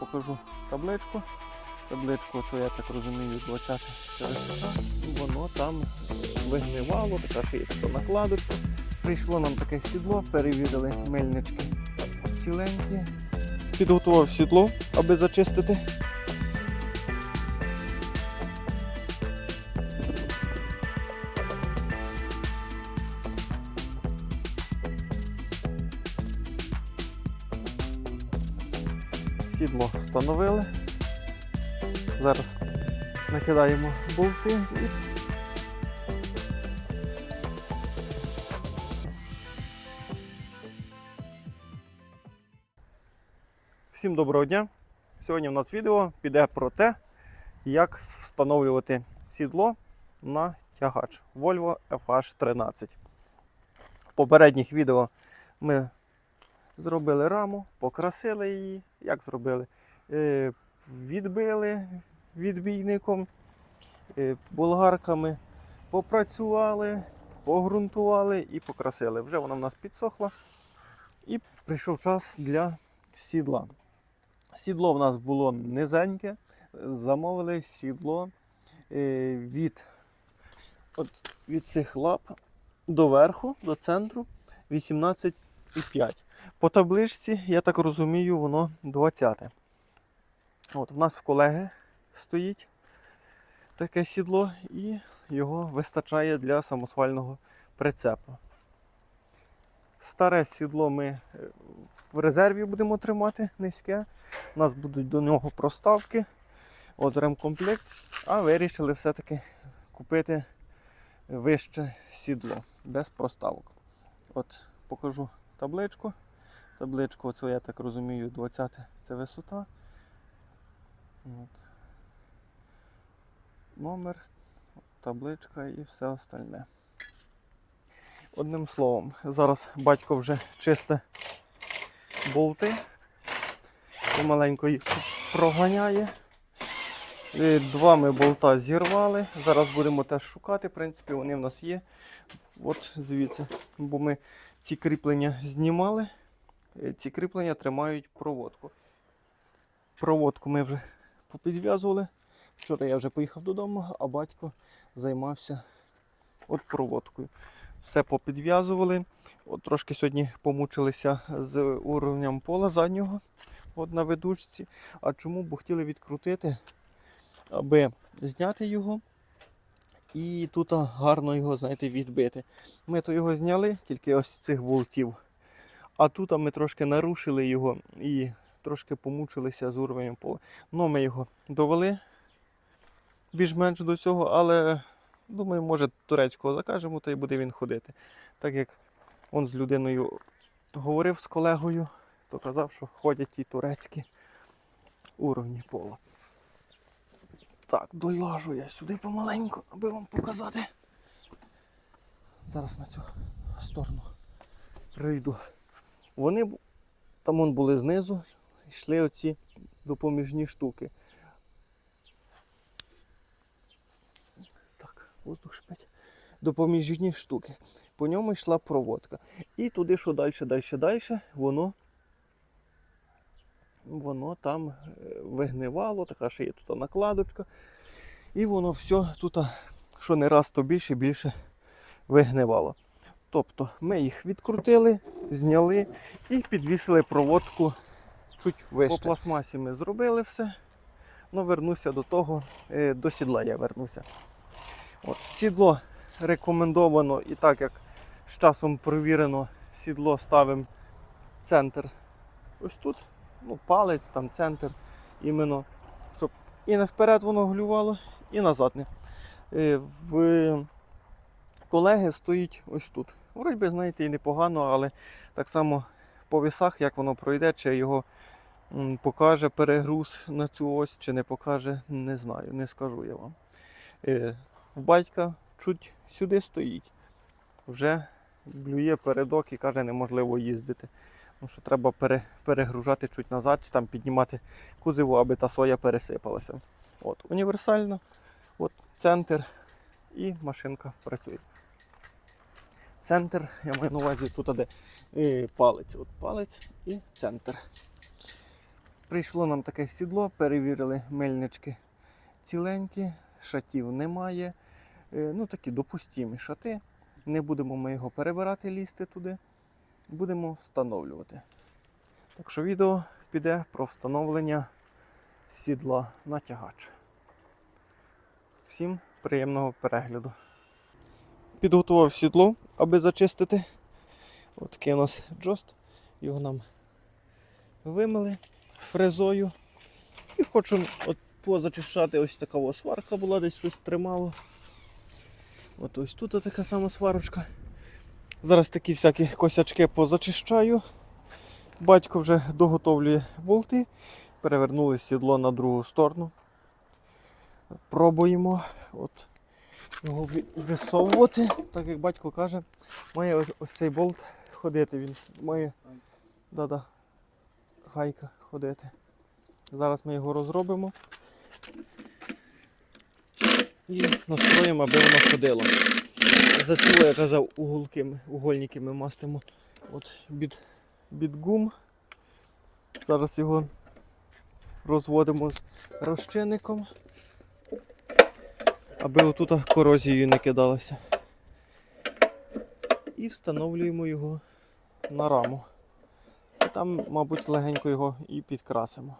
покажу табличку. Табличку, це я так розумію, 20 це. Воно там вигнивало, така ще є така накладочка. Прийшло нам таке сідло, перевірили мельнички ціленькі. Підготував сідло, аби зачистити. Сідло встановили. Зараз накидаємо болти і Всім доброго дня! Сьогодні в нас відео піде про те, як встановлювати сідло на тягач Volvo FH13. В попередніх відео ми зробили раму, покрасили її. Як зробили? Е, Відбили відбійником, е, болгарками попрацювали, погрунтували і покрасили. Вже вона в нас підсохла. І прийшов час для сідла. Сідло в нас було низеньке. Замовили сідло е, від, от, від цих лап до верху, до центру 18,5. По табличці, я так розумію, воно 20. От, в нас в колеги стоїть таке сідло, і його вистачає для самосвального прицепу. Старе сідло ми е, в резерві будемо тримати низьке. У нас будуть до нього проставки, от ремкомплект, а вирішили все-таки купити вище сідло без проставок. От покажу табличку. Табличку, це я так розумію, 20 це висота. От. Номер, табличка і все остальне. Одним словом, зараз батько вже чисте болти, помаленько їх проганяє. Два ми болта зірвали. Зараз будемо теж шукати. В принципі, вони в нас є. От звідси. Бо ми ці кріплення знімали. Е, Ці кріплення тримають проводку. Проводку ми вже попідв'язували. Вчора я вже поїхав додому, а батько займався от проводкою. Все попідв'язували. От трошки сьогодні помучилися з уровнем пола заднього от на ведучці. А чому? Бо хотіли відкрутити, аби зняти його і тут гарно його, знаєте, відбити. Ми то його зняли, тільки ось цих болтів. А тут ми трошки нарушили його і трошки помучилися з уровнем пола. Ну, ми його довели більш-менш до цього, але думаю, може турецького закажемо, та й буде він ходити. Так як он з людиною говорив з колегою, то казав, що ходять ті турецькі уровні пола. Так, долажу я сюди помаленьку, аби вам показати. Зараз на цю сторону прийду. Вони там он були знизу, йшли оці допоміжні штуки. Так, воздух шипить. Допоміжні штуки. По ньому йшла проводка. І туди, що далі, далі, далі, воно, воно там е, вигнивало, така ще є тут накладочка. І воно все тут, що не раз, то більше і більше вигнивало. Тобто ми їх відкрутили, зняли і підвісили проводку чуть вище. По пластмасі ми зробили все. Ну, вернуся до того, е, до сідла я вернуся. От, сідло рекомендовано і так як з часом провірено, сідло ставимо центр ось тут, ну, палець, там центр, іменно, щоб і не вперед воно глювало, і назад не. Е, В колеги стоїть ось тут. Вроді би, знаєте, і непогано, але так само по вісах, як воно пройде, чи його покаже перегруз на цю ось, чи не покаже, не знаю, не скажу я вам. Е, В батька чуть сюди стоїть. Вже блює передок і каже, неможливо їздити. Ну, що треба пере, перегружати чуть назад, чи там піднімати кузову, аби та соя пересипалася. От, універсально, от центр і машинка працює. Центр, я маю на увазі тут де е, палець. От палець і центр. Прийшло нам таке сідло, перевірили мельнички ціленькі, шатів немає. Е, Ну, такі допустимі шати. Не будемо ми його перебирати, лізти туди. Будемо встановлювати. Так що відео піде про встановлення сідла на тягач. Всім приємного перегляду. Підготував сідло, аби зачистити. От такий у нас джост. Його нам вимили фрезою. І хочу от позачищати ось така сварка була, десь щось тримало. От ось тут така сама сварочка. Зараз такі всякі косячки позачищаю. Батько вже доготовлює болти. Перевернули сідло на другу сторону. Пробуємо от його висовувати. Так як батько каже, має ось, ось цей болт ходити. Він має да-да, гайка ходити. Зараз ми його розробимо і настроїмо, аби воно ходило. За цього, я казав, уголки, угольники ми мастимо от від, від гум. Зараз його розводимо з розчинником, аби отут корозією не кидалося. І встановлюємо його на раму. Там, мабуть, легенько його і підкрасимо.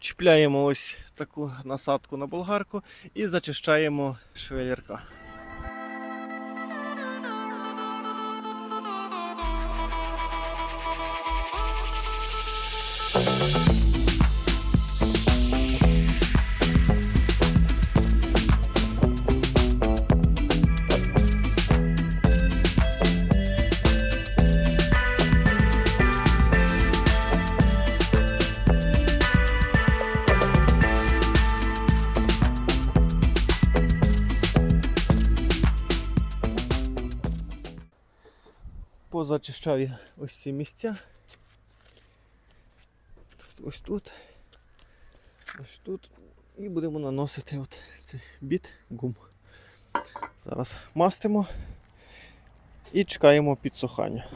Чіпляємо ось таку насадку на болгарку і зачищаємо швелірка. Позачищав я ось ці місця. Тут, Ось тут. Ось тут. І будемо наносити от цей біт гум. Зараз мастимо і чекаємо підсохання.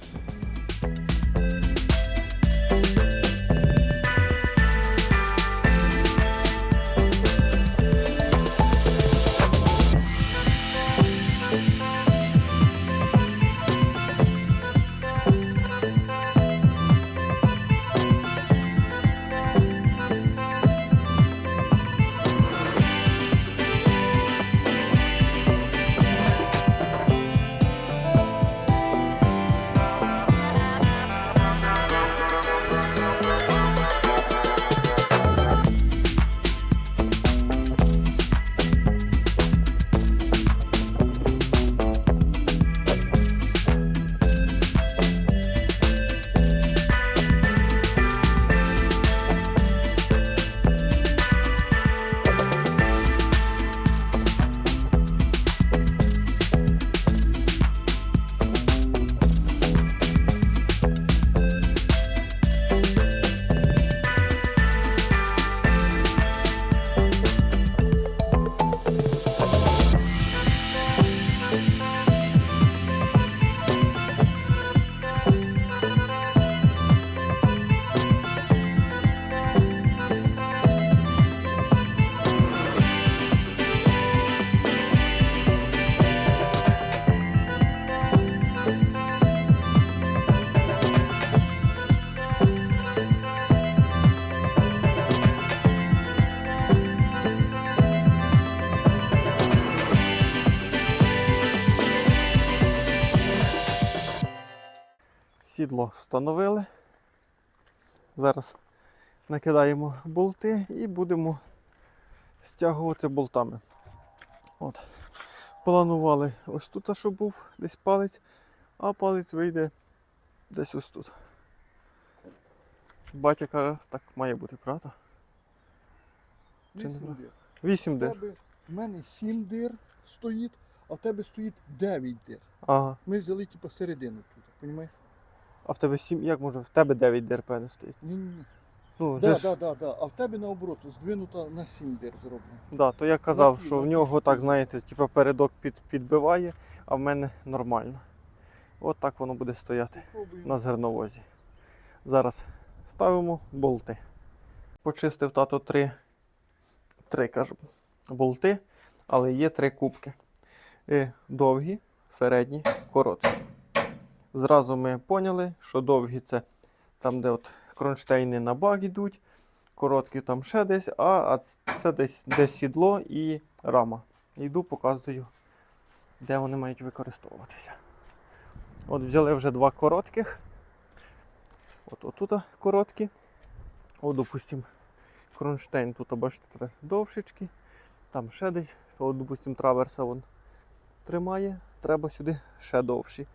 Сідло встановили. Зараз накидаємо болти і будемо стягувати болтами. От. Планували ось тут, щоб був десь палець, а палець вийде десь ось тут. Батя каже, так має бути, правда? Чи не Вісім правда? дир. Вісім У дир. тебе- В мене сім дир стоїть, а в тебе стоїть 9 дир. Ага. Ми взяли типу середину тут, розумієш? А в тебе сім, як може? В тебе 9 дир певне стоїть. Ні, ні, ні. Ну, Да, ж, да, да, да. А в тебе наоборот здвинуто на 7 дир зроблено. да, то я казав, Латі, що в нього так, знаєте, типу передок під, підбиває, а в мене нормально. От так воно буде стояти Пробуємо. на зерновозі. Зараз ставимо болти. Почистив тато три, три кажу, болти, але є три кубки. Е, Довгі, середні, короткі. Зразу ми поняли, що довгі це там, де от кронштейни на бак йдуть, короткі там ще десь, а, це десь, десь сідло і рама. Йду, показую, де вони мають використовуватися. От взяли вже два коротких. От отут короткі. От, допустим, кронштейн тут, бачите, довшечки. Там ще десь, то, от, допустим, траверса вон тримає, треба сюди ще довші.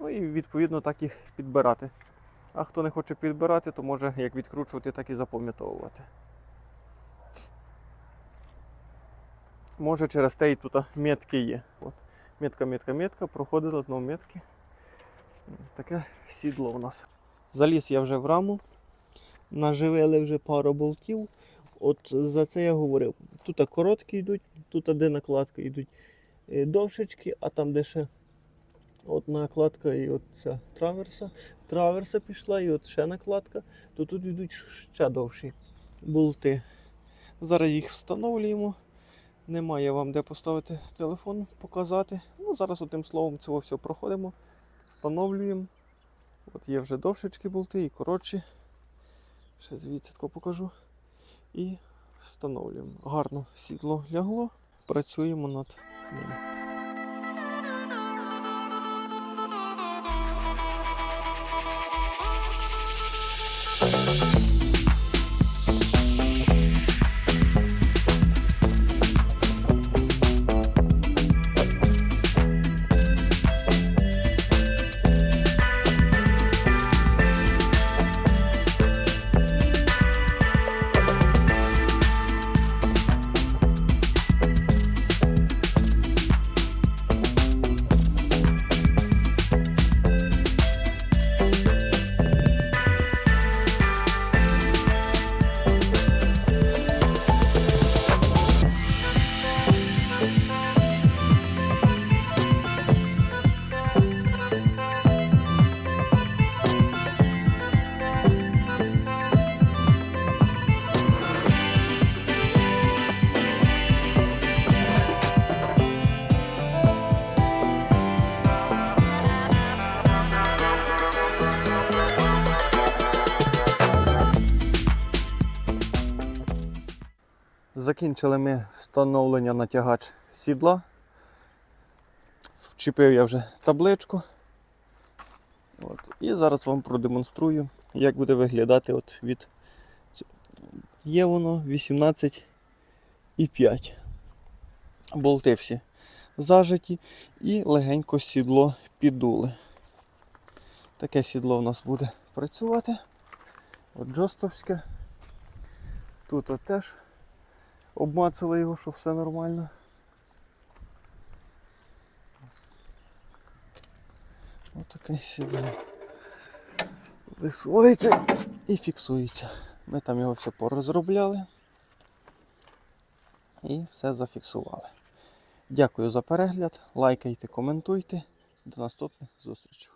Ну і відповідно так їх підбирати. А хто не хоче підбирати, то може як відкручувати, так і запам'ятовувати. Може через те і тут метки є. От. Метка, метка, метка, проходила знову метки. Таке сідло у нас. Заліз я вже в раму. Наживили вже пару болтів. От за це я говорив. Тут короткі йдуть, тут де накладка йдуть е, довшечки, а там де ще от накладка і от ця траверса. Траверса пішла, і от ще накладка, то тут йдуть ще довші болти. Зараз їх встановлюємо. Немає вам де поставити телефон, показати. Ну, зараз одним словом це все проходимо, встановлюємо. От є вже довшечки болти і коротші. Ще звідси тако покажу. І встановлюємо. Гарно сідло лягло, працюємо над ним. Закінчили ми встановлення натягач сідла. Вчепив я вже табличку. От. І зараз вам продемонструю, як буде виглядати от від. Є воно 18,5. Болти всі зажаті і легенько сідло піддули. Таке сідло у нас буде працювати. От джостовське. Тут от теж обмацали його, що все нормально. Отаке сідло. Висувається і фіксується. Ми там його все порозробляли і все зафіксували. Дякую за перегляд. Лайкайте, коментуйте. До наступних зустрічей.